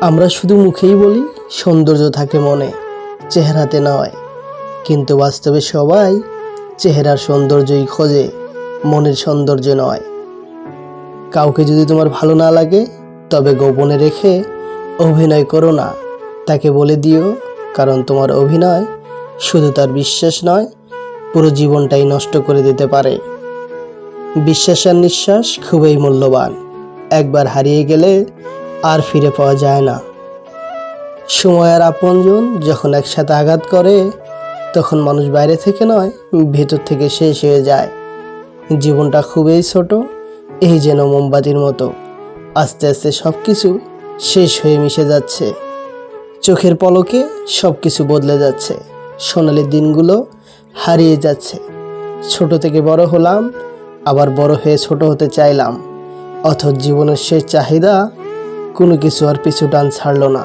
আমরা শুধু মুখেই বলি, সৌন্দর্য থাকে মনে, চেহারাতে নয়। কিন্তু বাস্তবে সবাই চেহারার সৌন্দর্যই খোঁজে, মনের সৌন্দর্য নয়। কাউকে যদি তোমার ভালো না লাগে, তবে গোপনে রেখে অভিনয় করো না। তাকে বলে দিও, কারণ তোমার অভিনয় শুধু তার বিশ্বাস নয়, পুরো জীবনটাই নষ্ট করে দিতে পারে। বিশ্বাস আর নিঃশ্বাস খুবই মূল্যবান। একবার হারিয়ে গেলে আর ফিরে পাওয়া যায় না। সময় আর আপনজন যখন একসাথে আঘাত করে, তখন মানুষ বাইরে থেকে নয়, ভেতর থেকে শেষ হয়ে যায়। জীবনটা খুবই ছোট, এই যেন মোমবাতির মতো। আস্তে আস্তে সব কিছু শেষ হয়ে মিশে যাচ্ছে। চোখের পলকে সব কিছু বদলে যাচ্ছে। সোনালি দিনগুলো হারিয়ে যাচ্ছে। ছোট থেকে বড় হলাম, আবার বড় হয়ে ছোট হতে চাইলাম। অথচ জীবনের শেষ চাহিদা কোনো কিছু আর পিছু টান ছাড়লো না।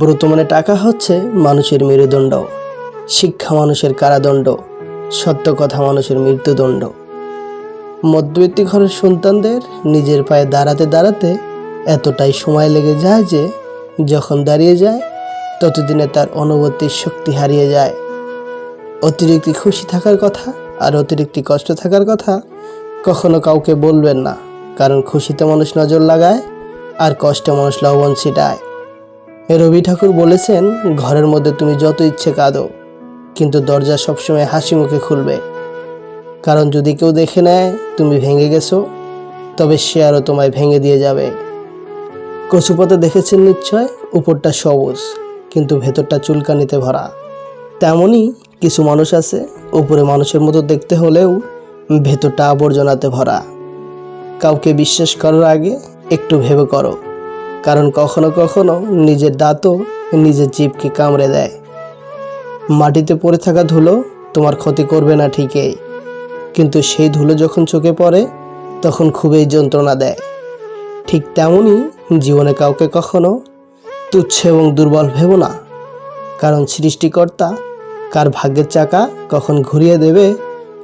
বর্তমানে টাকা হচ্ছে মানুষের মেরুদণ্ড, শিক্ষা মানুষের কারাদণ্ড, সত্য কথা মানুষের মৃত্যুদণ্ড। মধ্যবিত্ত ঘরের সন্তানদের নিজের পায়ে দাঁড়াতে দাঁড়াতে এতটাই সময় লেগে যায় যে, যখন দাঁড়িয়ে যায়, ততদিনে তার অনুভূতির শক্তি হারিয়ে যায়। অতিরিক্ত খুশি থাকার কথা আর অতিরিক্ত কষ্ট থাকার কথা কখনো কাউকে বলবেন না, কারণ খুশিতে মানুষ নজর লাগায়। আর কষ্টে মানুষ লবণ ছিটায়। রবি ঠাকুর বলেছেন, ঘরের মধ্যে তুমি যত ইচ্ছে কাঁদো, কিন্তু দরজা সবসময় হাসি মুখে খুলবে। কারণ যদি কেউ দেখে নেয়, তুমি ভেঙে গেছো, তবে সে আরও তোমায় ভেঙে দিয়ে যাবে। কচুপাতা দেখেছেন নিশ্চয়? উপরটা সবুজ, কিন্তু ভেতরটা চুলকানিতে ভরা। তেমনই কিছু মানুষ আছে, উপরে মানুষের মতো দেখতে হলেও ভেতরটা আবর্জনাতে ভরা। কাউকে বিশ্বাস করার আগে একটু ভেবে করো। কারণ কখনো কখনো নিজের দাঁতও নিজের জীবকে কামড়ে দেয়। মাটিতে পড়ে থাকা ধুলো তোমার ক্ষতি করবে না ঠিকই। কিন্তু সেই ধুলো যখন চোখে পড়ে, তখন খুবই যন্ত্রণা দেয়। ঠিক তেমনই জীবনে কাউকে কখনো তুচ্ছ এবং দুর্বল ভেবো না। কারণ সৃষ্টিকর্তা কার ভাগ্যের চাকা কখন ঘুরিয়ে দেবে,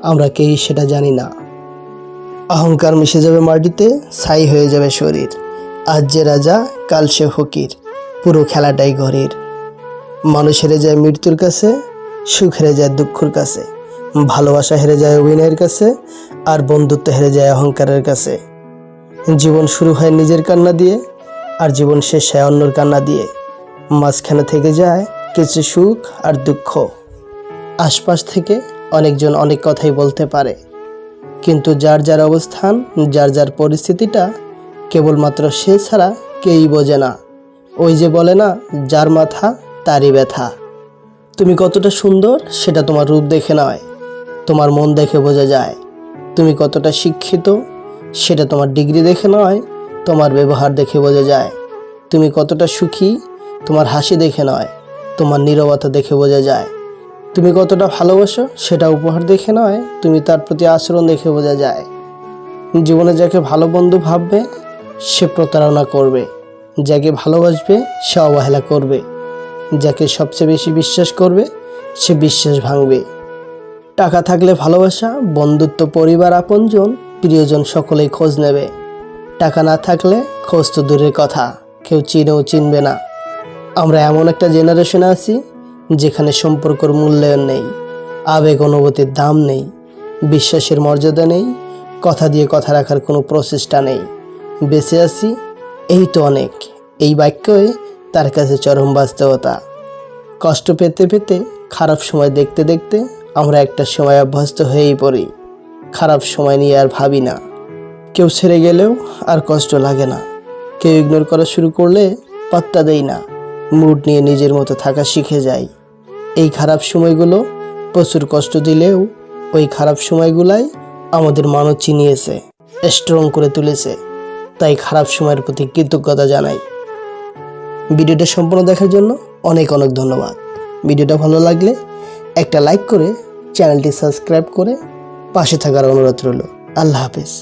আমরা কেউই সেটা জানি না। অহংকার মিশে যাবে মাটিতে, ছাই হয়ে যাবে শরীর। আজ যে রাজা, কাল সে ফকির, পুরো খেলাটাই ঘরের। মানুষ হেরে যায় মৃত্যুর কাছে, সুখ হেরে যায় দুঃখর কাছে, ভালোবাসা হেরে যায় অভিনয়ের কাছে, আর বন্ধুত্ব হেরে যায় অহংকারের কাছে। জীবন শুরু হয় নিজের কান্না দিয়ে, আর জীবন শেষ হয় অন্যর কান্না দিয়ে। মাঝখানে থেকে যায় কিছু সুখ আর দুঃখ। আশপাশ থেকে অনেকজন অনেক কথাই বলতে পারে। কিন্তু যার যার অবস্থান, যার যার পরিস্থিতিটা কেবলমাত্র সে ছাড়া কেউই বোঝে না। ওই যে বলে না, যার মাথা তারই ব্যথা। তুমি কতটা সুন্দর সেটা তোমার রূপ দেখে নয়, তোমার মন দেখে বোঝা যায়। তুমি কতটা শিক্ষিত সেটা তোমার ডিগ্রি দেখে নয়, তোমার ব্যবহার দেখে বোঝা যায়। তুমি কতটা সুখী তোমার হাসি দেখে নয়, তোমার নীরবতা দেখে বোঝা যায়। তুমি কতটা ভালোবাসো সেটা উপহার দেখে নয়, তুমি তার প্রতি আচরণ দেখে বোঝা যায়। জীবনে যাকে ভালো বন্ধু ভাববে, সে প্রতারণা করবে। যাকে ভালোবাসবে, সে অবহেলা করবে। যাকে সবচেয়ে বেশি বিশ্বাস করবে, সে বিশ্বাস ভাঙবে। টাকা থাকলে ভালোবাসা, বন্ধুত্ব, পরিবার, আপনজন, প্রিয়জন সকলেই খোঁজ নেবে। টাকা না থাকলে খোঁজ তো দূরের কথা, কেউ চিনেও চিনবে না। আমরা এমন একটা জেনারেশনে আছি যেখানে সম্পর্কর মূল্যায়ন নেই, আবেগ অনুভূতির দাম নেই, বিশ্বাসের মর্যাদা নেই, কথা দিয়ে কথা রাখার কোনো প্রচেষ্টা নেই। বেঁচে আছি, এই তো অনেক। এই বাক্যই তার কাছে চরম বাস্তবতা। কষ্ট পেতে পেতে, খারাপ সময় দেখতে দেখতে, আমরা একটা সময় অভ্যস্ত হয়েই পড়ি। খারাপ সময় নিয়ে আর ভাবি না। কেউ ছেড়ে গেলেও আর কষ্ট লাগে না। কেউ ইগনোর করা শুরু করলে পাত্তা দেই না। মুড নিয়ে নিজের মতো থাকা শিখে যাই। এই খারাপ সময়গুলো প্রচুর কষ্ট দিলেও ওই খারাপ সময়গুলাই আমাদের মানব চিনিয়েছে স্ট্রং করে তুলেছে। তাই খারাপ সময়ের প্রতি কৃতজ্ঞতা জানাই। ভিডিওটা সম্পূর্ণ দেখার জন্য অনেক অনেক ধন্যবাদ। ভিডিওটা ভালো লাগলে একটা লাইক করে চ্যানেলটি সাবস্ক্রাইব করে পাশে থাকার অনুরোধ রইল। আল্লাহ হাফিজ।